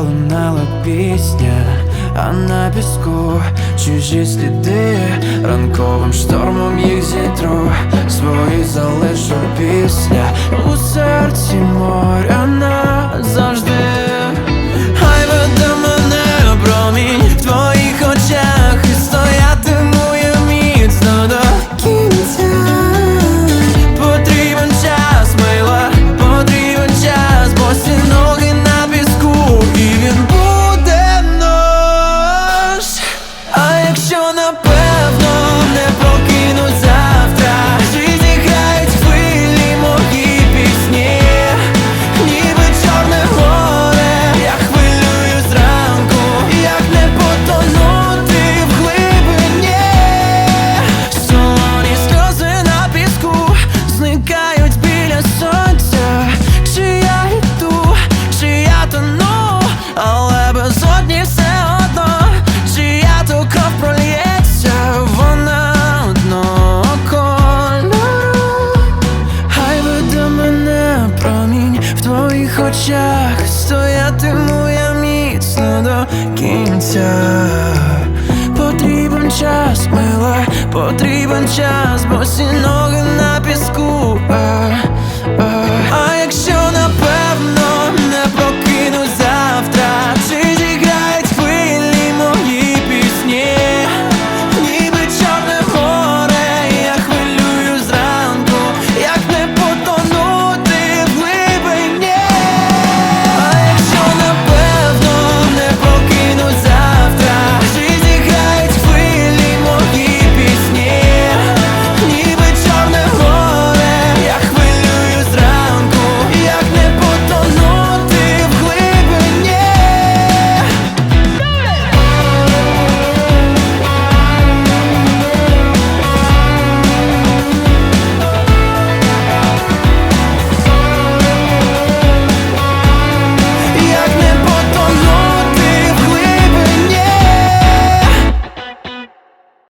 лунала пісня, а на піску чужі сліди ранковим штормом. ногах стоятиму я міцно до кінця, потрібен час, мила, потрібен час, бо босі ноги на.